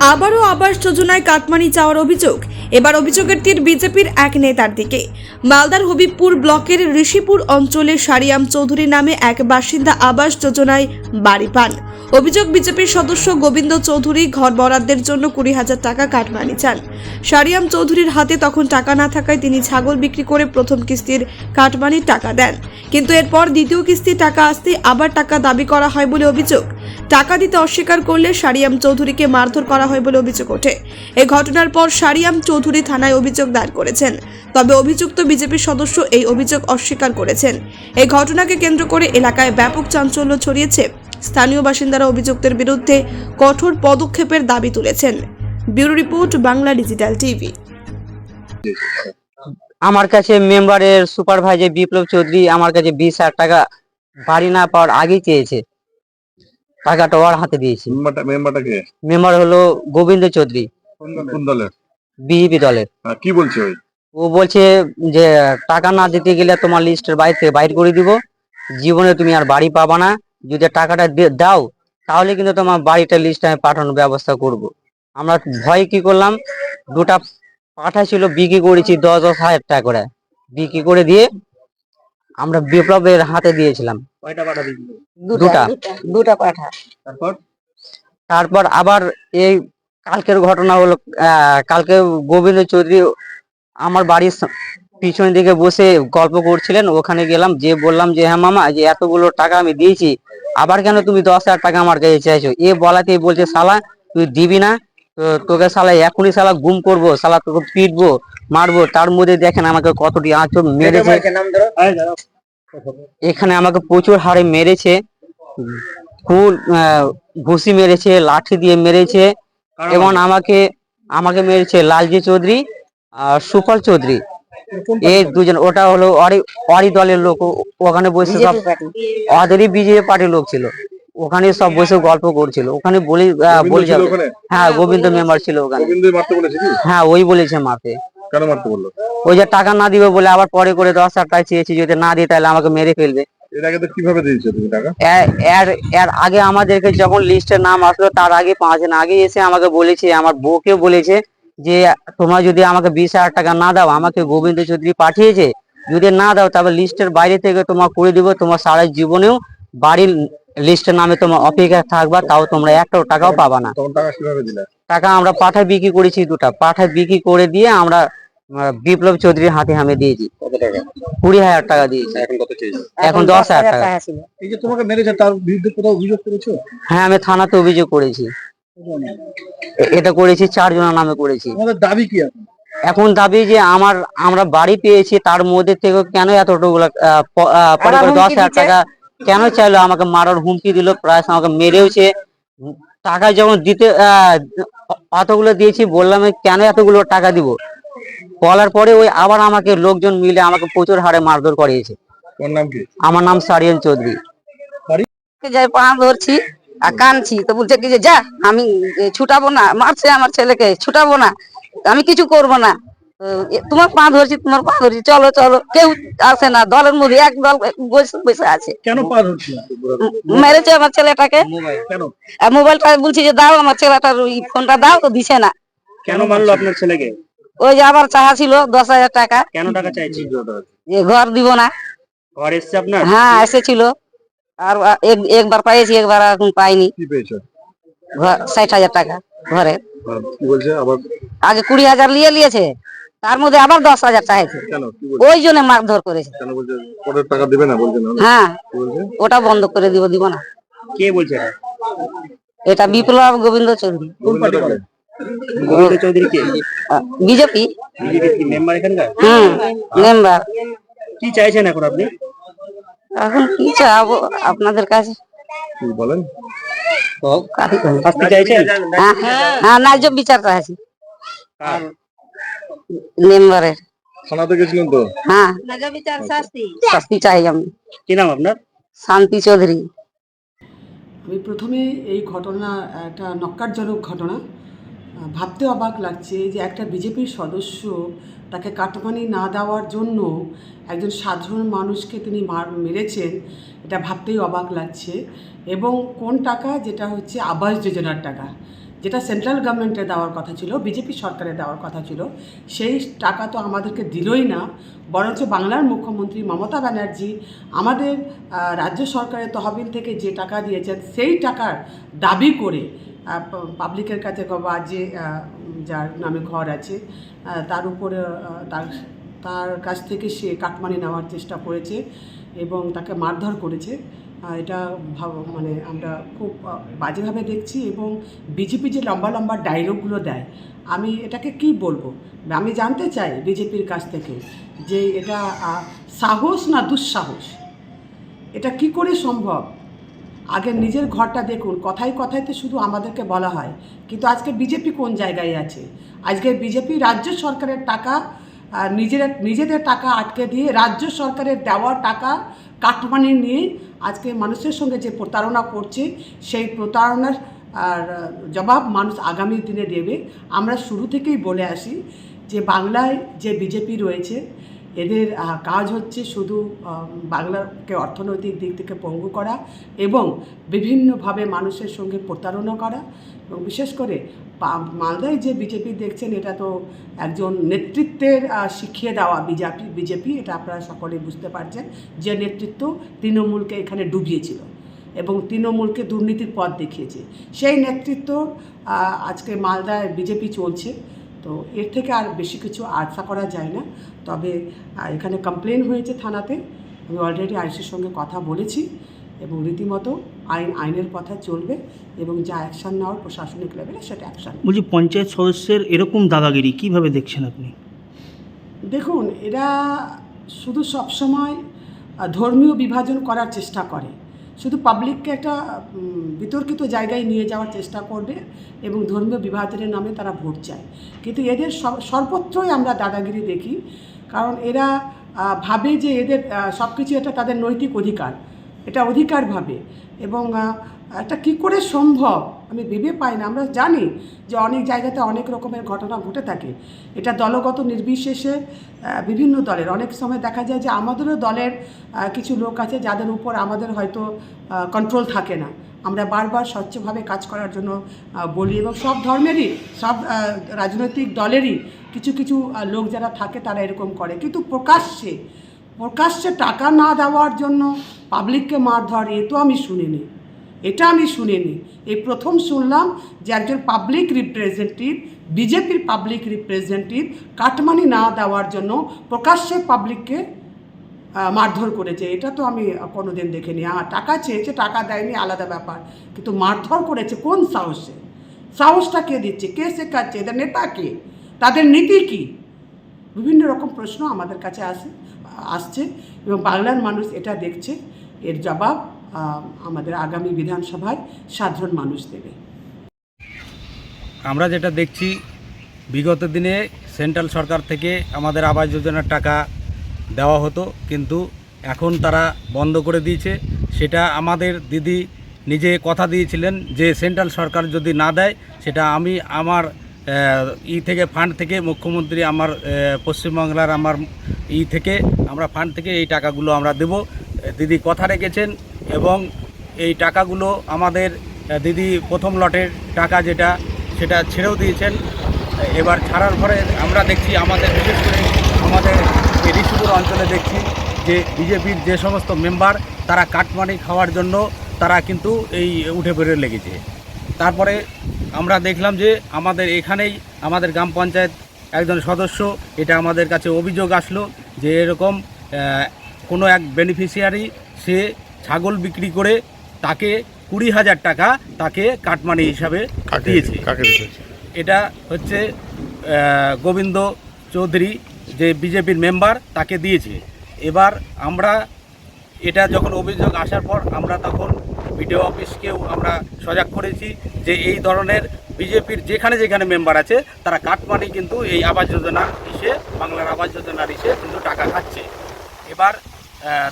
আবারও আবাস যোজনায় কাটমানি চাওয়ার অভিযোগ। এবার অভিযোগের তীর বিজেপির এক নেতার দিকে। মালদার হবিবপুর ব্লকের ঋষিপুর অঞ্চলে সারিয়াম চৌধুরী নামে এক বাসিন্দা আবাস যোজনায় বাড়ি পান। অভিযোগ বিজেপির সদস্য গোবিন্দ চৌধুরী ঘর বরাদ্দের জন্য কুড়ি হাজার টাকা কাটমানি চান। সারিয়াম চৌধুরীর হাতে তখন টাকা না থাকায় তিনি ছাগল বিক্রি করে প্রথম কিস্তির কাটমানির টাকা দেন। কিন্তু এরপর দ্বিতীয় কিস্তির টাকা আসতে আবার টাকা দাবি করা হয় বলে অভিযোগ। টাকা দিতে অস্বীকার করলে সারিয়াম চৌধুরীকে মারধর করা হয় বলে অভিযোগ ওঠে। এই ঘটনার পর সারিয়াম চৌধুরী থানায় অভিযোগ দায়ের করেছেন। তবে অভিযুক্ত বিজেপি সদস্য এই অভিযোগ অস্বীকার করেছেন। এই ঘটনাকে কেন্দ্র করে এলাকায় ব্যাপক চাঞ্চল্য ছড়িয়েছে। স্থানীয় বাসিন্দারা অভিযুক্তের বিরুদ্ধে কঠোর পদক্ষেপের দাবি তুলেছেন। Bureau report Bangla digital TV. আমার কাছে মেম্বারের সুপারভাইজার বিপ্লব চৌধুরী আমার কাছে বিশ হাজার টাকা বাড়ি না পাওয়ার আগেই চেয়েছে। টাকাটা ওর হাতে দিয়েছি। মেম্বার হলো গোবিন্দ চৌধুরী। কোন দলের? বিজেপি দলের। হ্যাঁ, কি বলছে ওই? ও বলছে যে টাকা না দিতে গেলে তোমার লিস্টের বাইরে থেকে বাইর করে দিব। জীবনে তুমি আর বাড়ি পাবা না। যদি টাকাটা দাও তাহলে কিন্তু তোমার বাড়িটা লিস্টে আমি পাঠানোর ব্যবস্থা করব। আমরা ভয় কি করলাম? দুটা পাঠা ছিল বিক্রি করেছি দশ দশ হাজার টাকা করে। বিক্রি করে দিয়ে আমরা বিপ্লবের হাতে দিয়েছিলাম। দুটা। দুটা পাঠা। তারপর? তারপর আবার এই কালকের ঘটনা হলো কালকে গোবিন্দ চৌধুরী আমার বাড়ির পিছন দিকে বসে গল্প করছিলেন ওখানে গেলাম যে বললাম যে হ্যাঁ মামা যে এতগুলো টাকা আমি দিয়েছি আবার কেন তুমি দশ হাজার টাকা আমার কাছে চাইছো? এ বলাতে বলছে শালা তুই দিবি না তো তোকে শালা এখনই শালা গুম করব শালা তোকে পিটবো মারবো তার মধ্যে দেখেন আমাকে কতটি আঁচড় মেরেছে। এখানে আমাকে প্রচুর হারে মেরেছে ফুল আহ, ঘুষি মেরেছে লাঠি দিয়ে মেরেছে? এবং আমাকে আমাকে মেরেছে লালজি চৌধুরী আর সুফল চৌধুরী। এই দুজন ওটা হলো অরি অরি দলের লোক ওখানে বসে সব বিজেপি ওদেরই বিজেপি পার্টির লোক ছিল। ওখানে সব বসে গল্প করছিল। ওখানে বলি আহ, বলে যাবে। হ্যাঁ গোবিন্দ মেম্বার ছিল ওখানে। গোবিন্দ মারতে বলেছে কি? হ্যাঁ ওই বলেছে মাতে কেন মারতে বলল? ওই যে টাকা না দিবে বলে আবার পরে করে দশ হাজার টাকা চেয়েছি যদি না দিই তাহলে আমাকে মেরে ফেলবে। কীভাবে দিয়েছ তুমি টাকা? এর- আগে আমাদেরকে যখন লিস্টের নাম আসলো তার আগে পাঁচ দিন আগে এসে আমাকে বলেছে আমার বউকে বলেছে যে তোমরা যদি আমাকে বিশ হাজার টাকা না দাও আমাকে গোবিন্দ চৌধুরী পাঠিয়েছে যদি না দাও তবে লিস্টের বাইরে থেকে তোমার করে দিব তোমার সারা জীবনেও বাড়ির লিস্টের নামে তোমার অপেক্ষা থাকবা তাও তোমরা একটাও টাকাও পাবা না। টাকা কীভাবে দিলে? টাকা আমরা পাঠা বিক্রি করেছি দুটা পাঠা বিক্রি করে দিয়ে আমরা বিপ্লব চৌধুরীর হাতে আমি দিয়েছি। কুড়ি হাজার টাকা দিয়েছি। এখন কত চেয়েছো এখন দশ হাজার টাকা। এই যে তোমাকে মেরেছে তার বিরুদ্ধে কোথাও অভিযোগ করেছ? হ্যাঁ আমি থানাতে অভিযোগ করেছি। এটা করেছি চারজনের নামে করেছি। দাবি কি এখন এখন দাবি যে আমার আমরা বাড়ি পেয়েছি তার মধ্যে থেকে কেন এতটুকু দশ হাজার টাকা কেন চাইলো? আমাকে মারার হুমকি দিল প্রায় আমাকে মেরেওছে। টাকা যখন দিতে আহ, অতগুলো দিয়েছি বললাম আমি কেন এতগুলো টাকা দিব? বলার পরে ওই আবার আমাকে লোকজন মিলে আমাকে প্রচুর হারে মারধর করিয়েছে। তোমার নাম কি? আমার নাম সারিয়ান চৌধুরী। যাই পা ধরছি। কানছি তো বলছে কি যে যা আমি ছুটাবো না মারছে আমার ছেলেকে ছুটাবো না আমি কিছু করব না। তোমার পা ধরছি তোমার পা ধরছি চলো চলো কেউ আসে না দলের মধ্যে এক দল বসে আছে। কেন পা ধরছিল উম, মেরেছে আমার ছেলেটাকে। মোবাইলটা বলছি যে দাও আমার ছেলেটার ওই ফোনটা দাও তো দিছে না। কেন মারলো আপনার ছেলেকে? ওই যে আবার চাহা ছিল দশ হাজার টাকা। কেন টাকা চাইছি? ঘর দিব না। ঘর এসছে আপনার? হ্যাঁ এসেছিল। আর এক- একবার পাইছি একবার এখন পাইনি। কি পেয়েছ? ষাট হাজার টাকা ঘরে। কি বলছে? আবার আগে কুড়ি হাজার নিয়ে নিয়েছে তার মধ্যে আবার দশ হাজার চাইছে। ওই জন্য মারধর করেছে। কেন বলছে? পরের টাকা দেবে না বলছে না? হ্যাঁ ওটা বন্ধ করে দিব দিব না। কে বলছে এটা? বিপ্লব গোবিন্দ চৌধুরী। কোন পার্টি করে গোবিন্দ চৌধুরী কে? বিজেপি। বিজেপি মেম্বার এখানকার? হুম মেম্বার কি চাইছেন এখন আপনি? এখন কি চাবো আপনাদের কাছে। বলেন। হ্যাঁ হ্যাঁ ন্যায্য বিচার চাইছি মেম্বারের। থানাতে গেছিলেন তো? হ্যাঁ। শাস্তি চাই আমি। কি নাম আপনার? শান্তি চৌধুরী। আমি প্রথমে এই ঘটনা একটা নক্কারজনক ঘটনা। ভাবতে অবাক লাগছে যে একটা বিজেপির সদস্য তাকে কাটমানি না দেওয়ার জন্য একজন সাধারণ মানুষকে তিনি মার, মেরেছেন, এটা ভাবতেই অবাক লাগছে। এবং কোন টাকা? যেটা হচ্ছে আবাস যোজনার টাকা। যেটা সেন্ট্রাল গভর্নমেন্টে দেওয়ার কথা ছিল, বিজেপি সরকারে দেওয়ার কথা ছিল। সেই টাকা তো আমাদেরকে দিলই না। বরঞ্চ বাংলার মুখ্যমন্ত্রী মমতা ব্যানার্জি, আমাদের রাজ্য সরকারের তহবিল থেকে যে টাকা দিয়েছেন, সেই টাকার দাবি করে পাবলিকের কাছে বা যে যার নামে ঘর আছে তার উপরে তার তার কাছ থেকে সে কাটমানি নেওয়ার চেষ্টা করেছে এবং তাকে মারধর করেছে। এটা ভাব মানে আমরা খুব বাজেভাবে দেখছি এবং বিজেপি যে লম্বা লম্বা ডায়লগগুলো দেয়, আমি এটাকে কি বলব? আমি জানতে চাই বিজেপির কাছ থেকে যে এটা সাহস না দুঃসাহস? এটা কি করে সম্ভব? আগে নিজের ঘরটা দেখুন, কথায় কথায় তো শুধু আমাদেরকে বলা হয়। কিন্তু আজকে বিজেপি কোন জায়গায় আছে? আজকে বিজেপি রাজ্য সরকারের টাকা নিজের, নিজেদের টাকা আটকে দিয়ে রাজ্য সরকারের দেওয়া টাকা কাটমানি নিয়ে আজকে মানুষের সঙ্গে যে প্রতারণা করছে, সেই প্রতারণার, আর, জবাব মানুষ আগামী দিনে দেবে। আমরা শুরু থেকেই বলে আসি যে বাংলায় যে বিজেপি রয়েছে এদের কাজ হচ্ছে শুধু বাংলাকে অর্থনৈতিক দিক থেকে পঙ্গু করা এবং বিভিন্নভাবে মানুষের সঙ্গে প্রতারণা করা এবং বিশেষ করে মালদায় যে বিজেপি দেখছেন, এটা তো একজন নেতৃত্বের শিখিয়ে দেওয়া বিজেপি বিজেপি, এটা আপনারা সকলে বুঝতে পারছেন, যে নেতৃত্ব তৃণমূলকে এখানে ডুবিয়েছিল এবং তৃণমূলকে দুর্নীতির পথ দেখিয়েছে। সেই নেতৃত্ব আজকে মালদায় বিজেপি চলছে। তো এর থেকে আর বেশি কিছু আশা করা যায় না। তবে এখানে কমপ্লেন হয়েছে থানাতে। আমি অলরেডি আইসির সঙ্গে কথা বলেছি এবং রীতিমতো আইন আইনের কথা চলবে এবং যা অ্যাকশান নেওয়ার প্রশাসনিক লেভেলে সেটা অ্যাকশান বলছি পঞ্চায়েত সদস্যের এরকম দাদাগিরি কীভাবে দেখছেন আপনি? দেখুন এরা শুধু সবসময় ধর্মীয় বিভাজন করার চেষ্টা করে। শুধু পাবলিককে একটা বিতর্কিত জায়গায় নিয়ে যাওয়ার চেষ্টা করবে এবং ধর্মীয় বিভাজনের নামে তারা ভোট চায়। কিন্তু এদের সর্বত্রই আমরা দাদাগিরি দেখি, কারণ এরা ভাবে যে এদের সব কিছু একটা তাদের নৈতিক অধিকার, এটা অধিকার ভাবে এবং একটা কী করে সম্ভব? আমি ভেবে পাই না। আমরা জানি যে অনেক জায়গাতে অনেক রকমের ঘটনা ঘটে থাকে। এটা দলগত নির্বিশেষে বিভিন্ন দলের। অনেক সময় দেখা যায় যে আমাদেরও দলের কিছু লোক আছে যাদের উপর আমাদের হয়তো কন্ট্রোল থাকে না। আমরা বারবার স্বচ্ছভাবে কাজ করার জন্য বলি এবং সব ধর্মেরই, সব রাজনৈতিক দলেরই কিছু কিছু লোক যারা থাকে তারা এরকম করে। কিন্তু প্রকাশ্যে প্রকাশ্যে টাকা না দেওয়ার জন্য পাবলিককে মারধর, এ তো আমি শুনিনি। এটা আমি শুনিনি। এই প্রথম শুনলাম যে একজন পাবলিক রিপ্রেজেন্টেটিভ বিজেপির পাবলিক রিপ্রেজেন্টেটিভ কাটমানি না দেওয়ার জন্য প্রকাশ্যে পাবলিককে মারধর করেছে। এটা তো আমি কোনো দিন দেখিনি। হ্যাঁ টাকা চেয়েছে, টাকা দেয়নি, আলাদা ব্যাপার। কিন্তু মারধর করেছে কোন সাহসে? সাহসটা কে দিচ্ছে? কে শেখাচ্ছে? এদের নেতা কে? তাদের নীতি কী? বিভিন্ন রকম প্রশ্ন আমাদের কাছে আসে, আসছে এবং বাংলার মানুষ এটা দেখছে। এর জবাব আমাদের আগামী বিধানসভায় সাধারণ মানুষ দেবে। আমরা যেটা দেখছি, বিগত দিনে সেন্ট্রাল সরকার থেকে আমাদের আবাস যোজনার টাকা দেওয়া হতো, কিন্তু এখন তারা বন্ধ করে দিয়েছে। সেটা আমাদের দিদি নিজে কথা দিয়েছিলেন যে সেন্ট্রাল সরকার যদি না দেয়, সেটা আমি আমার ই থেকে, ফান্ড থেকে, মুখ্যমন্ত্রী আমার পশ্চিমবাংলার আমার ই থেকে, আমরা ফান্ড থেকে এই টাকাগুলো আমরা দেব। দিদি কথা রেখেছেন এবং এই টাকাগুলো আমাদের দিদি প্রথম লটের টাকা যেটা, সেটা ছেড়েও দিয়েছেন। এবার ছাড়ার পরে আমরা দেখছি আমাদের, বিশেষ করে আমাদের এই ঋষিপুর অঞ্চলে দেখছি যে বিজেপির যে সমস্ত মেম্বার, তারা কাটমানি খাওয়ার জন্য তারা কিন্তু এই উঠে বেড়ে লেগেছে। তারপরে আমরা দেখলাম যে আমাদের এখানেই আমাদের গ্রাম পঞ্চায়েত একজন সদস্য, এটা আমাদের কাছে অভিযোগ আসলো যে এরকম কোনো এক বেনিফিশিয়ারি সে ছাগল বিক্রি করে তাকে কুড়ি হাজার টাকা তাকে কাটমানি হিসাবে দিয়েছে। কাকে এটা হচ্ছে গোবিন্দ চৌধুরী যে বিজেপির মেম্বার তাকে দিয়েছে। এবার আমরা এটা যখন অভিযোগ আসার পর আমরা তখন বিডিও অফিসকেও আমরা সজাগ করেছি যে এই ধরনের বিজেপির যেখানে যেখানে মেম্বার আছে তারা কাটমানি কিন্তু এই আবাস যোজনার ইসে বাংলার আবাস যোজনার ইসে কিন্তু টাকা খাচ্ছে। এবার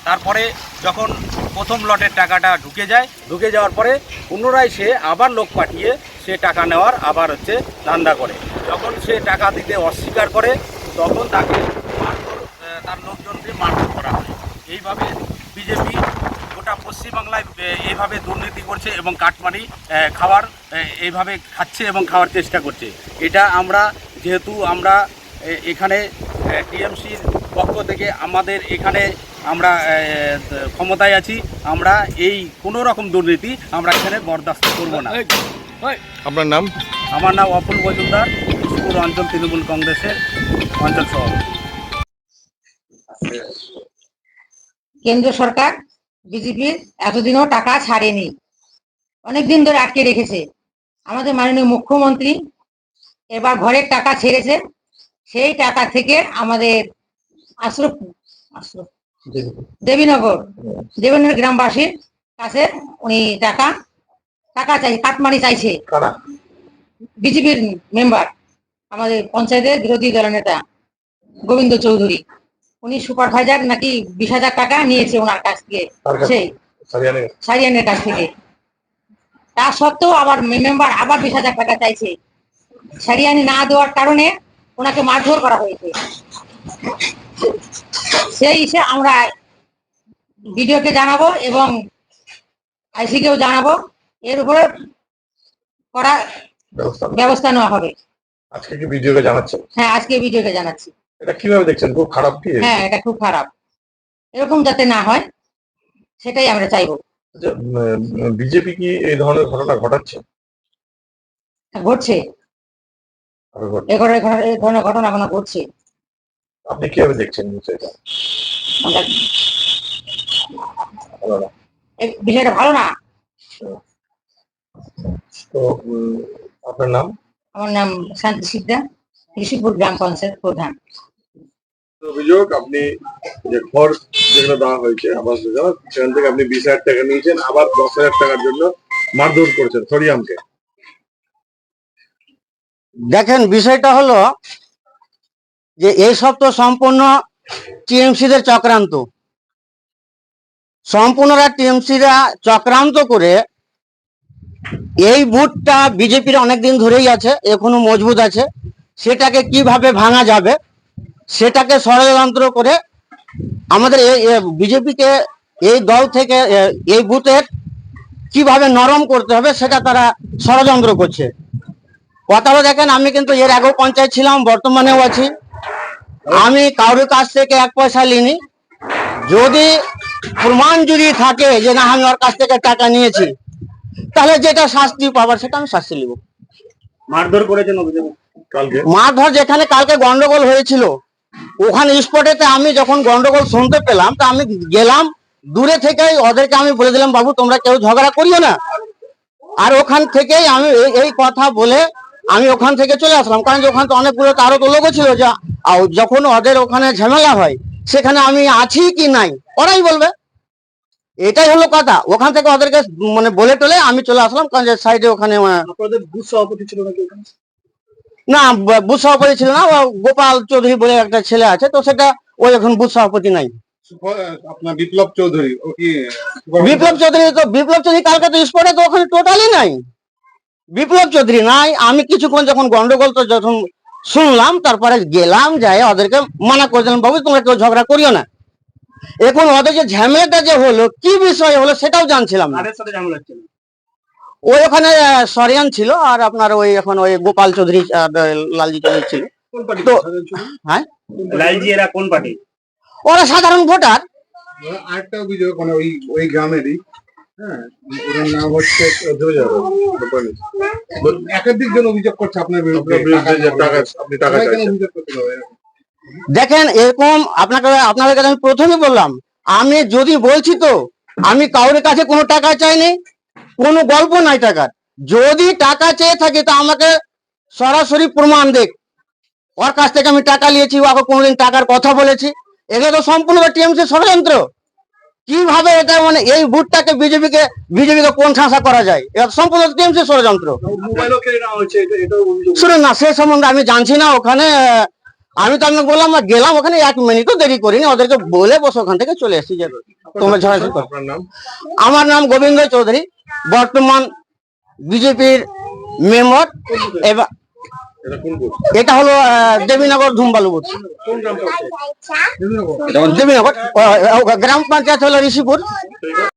তারপরে যখন প্রথম লটের টাকাটা ঢুকে যায়, ঢুকে যাওয়ার পরে পুনরায় সে আবার লোক পাঠিয়ে সে টাকা নেওয়ার আবার হচ্ছে ধান্দা করে। যখন সে টাকা দিতে অস্বীকার করে, তখন তাকে তার লোকজনকে মারধর করা হয়। এইভাবে বিজেপি গোটা পশ্চিমবাংলায় এইভাবে দুর্নীতি করছে এবং কাটমানি খাওয়ার এইভাবে খাচ্ছে এবং খাওয়ার চেষ্টা করছে। এটা আমরা যেহেতু আমরা এখানে টিএমসির পক্ষ থেকে আমাদের এখানে আমরা ক্ষমতায় আছি আমরা এই কোনো রকম দুর্নীতি আমরা এখানে বরদাস্ত করব না। আপনার নাম? আমার নাম অপুল মজুমদার বিষ্ণুপুর অঞ্চল তৃণমূল কংগ্রেসের অঞ্চল সভাপতি। কেন্দ্র সরকার বিজেপির এতদিনও টাকা ছাড়েনি। অনেকদিন ধরে আটকে রেখেছে। আমাদের মাননীয় মুখ্যমন্ত্রী এবার ঘরের টাকা ছেড়েছে। সেই টাকা থেকে আমাদের আশ্রফ আশ্রফ দেবীনগর। দেবীনগর গ্রামবাসীর কাছে উনি টাকা টাকা চাই কাটমানি চাইছে। বিজেপির মেম্বার আমাদের পঞ্চায়েতের বিরোধী দলের নেতা গোবিন্দ চৌধুরী। উনি সুপারভাইজার নাকি বিশ হাজার টাকা নিয়েছে ওনার কাছ থেকে। সেই সারিয়ানের কাছ থেকে। তা সত্ত্বেও আবার মেম্বার আবার বিশ হাজার টাকা চাইছে। সারিয়ানি না দেওয়ার কারণে ওনাকে মারধর করা হয়েছে। সেই হিসেবে আমরা ভিডিওকে জানাব এবং আইসিকেও জানাব। এর উপরে করা ব্যবস্থা নেওয়া হবে। আজকে কি ভিডিওকে জানাচ্ছেন? হ্যাঁ আজকে ভিডিওকে জানাচ্ছি। এটা কীভাবে দেখছেন? খুব খারাপ কি? হ্যাঁ এটা খুব খারাপ। এরকম যাতে না হয় সেটাই আমরা চাইব। বিজেপি কি এই ধরনের ঘটনা ঘটাচ্ছে? ঘটছে। এ ঘটনা- ধরনের ঘটনা কোনো ঘটছে। আপনি কীভাবে দেখছেন বিষয়টা ভালো না। বিষয়টা ভালো না? তো আপনার নাম? আমার নাম শান্তি সিদ্ধা ঋষিপুর গ্রাম পঞ্চায়েত প্রধান। অভিযোগ আপনি যে ঘর যেগুলো দেওয়া হয়েছে আবাস যোজনা সেখান থেকে আপনি বিশ হাজার টাকা নিয়েছেন আবার দশ হাজার টাকার জন্য মারধর করেছেন সরিয়ামকে দেখেন বিষয়টা হলো যে এইসব তো সম্পূর্ণ টিএমসিদের চক্রান্ত। সম্পূর্ণরা টিএমসিরা চক্রান্ত করে এই বুথটা বিজেপির অনেকদিন ধরেই আছে, এখনও মজবুত আছে। সেটাকে কীভাবে ভাঙা যাবে, সেটাকে ষড়যন্ত্র করে আমাদের এই বিজেপিকে এই দল থেকে এই বুথের কীভাবে নরম করতে হবে সেটা তারা ষড়যন্ত্র করছে। কথাটা দেখেন, আমি কিন্তু এর আগেও পঞ্চায়েত ছিলাম, বর্তমানেও আছি। আমি কারোর কাছ থেকে এক পয়সা নিইনি। যদি প্রমাণ যদি থাকে যে না আমি ওর কাছ থেকে টাকা নিয়েছি তাহলে যেটা শাস্তি পাবার সেটা আমি শাস্তি নিব। মারধর করেছেন অভিযোগ? কালকে? মারধর যেখানে কালকে গন্ডগোল হয়েছিল ওখানে স্পটেতে আমি যখন গন্ডগোল শুনতে পেলাম তা আমি গেলাম দূরে থেকেই ওদেরকে আমি বলে দিলাম বাবু তোমরা কেউ ঝগড়া করিও না। আর ওখান থেকেই আমি এই- কথা বলে আমি ওখান থেকে চলে আসলাম। কারণ ওখানে তো অনেকগুলো তো আরও তো লোকও ছিল যা আর যখন ওদের ওখানে ঝামেলা হয় সেখানে আমি আছি কি নাই ওরাই বলবে। এটাই হলো কথা। ওখান থেকে ওদেরকে মানে বলে টলে আমি চলে আসলাম কারণ যে সাইডে ওখানে না বুথ সভাপতি ছিল না গোপাল চৌধুরী বলে একটা ছেলে আছে তো সেটা ওই এখন বুথ সভাপতি নাই। বিপ্লব চৌধুরী বিপ্লব চৌধুরী তো বিপ্লব চৌধুরী কালকে তো স্পটে তো ওখানে টোটালি নাই। বিপ্লব চৌধুরী নাই আমি কিছুক্ষণ যখন গন্ডগোল তো যখন শুনলাম তারপরে গেলাম যাই ওদেরকে মানা করে দিলাম বাবু তোমরা কেউ ঝগড়া করিও না। এখন ওদের যে ঝামেলাটা যে হলো কি বিষয় হলো সেটাও জানছিলাম না। ওই ওখানে সরিয়ান ছিল আর আপনার ওই এখন ওই গোপাল চৌধুরী লালজি চৌধুরী ছিল। তো- হ্যাঁ? লালজি এরা কোন পার্টি? ওরা সাধারণ ভোটার। আরেকটা অভিযোগ মানে ওই ওই গ্রামেরই। হ্যাঁ ওদের নাম হচ্ছে একাধিক জন অভিযোগ করছে আপনার বিরুদ্ধে টাকা আপনি টাকা অভিযোগ করতে দেখেন এরকম আপনাকে আপনাদের কাছে আমি প্রথমে বললাম আমি যদি বলছি তো আমি কাউরের কাছে কোনো টাকা চাইনি কোনো গল্প নাই টাকার। যদি টাকা চেয়ে থাকি তা আমাকে সরাসরি প্রমাণ দেখ। ওর কাছ থেকে আমি টাকা নিয়েছি ওকে কোনোদিন টাকার কথা বলেছি। এগুলো তো সম্পূর্ণ টিএমসি ষড়যন্ত্র। কীভাবে এটা মানে এই ভোটটাকে বিজেপিকে বিজেপিকে কোন ঠাসা করা যায়? এটা সম্পূর্ণ টিএমসি ষড়যন্ত্র। শুনুন না সে সম্বন্ধে আমি জানছি না ওখানে আমি তো আপনাকে বললাম না, গেলাম ওখানে এক মিনিটও দেরি করিনি ওদেরকে বলে বসে ওখান থেকে চলে এসেছি যে তোমরা ঝড়াঝড়ি করো। আমার নাম গোবিন্দ চৌধুরী বর্তমান বিজেপির মেম্বার এবার এটা কোন বুথ? এটা হলো আহ, দেবীনগর ধুমবালু বুথ। কোন দেবীনগর। গ্রাম পঞ্চায়েত হলো ঋষিপুর।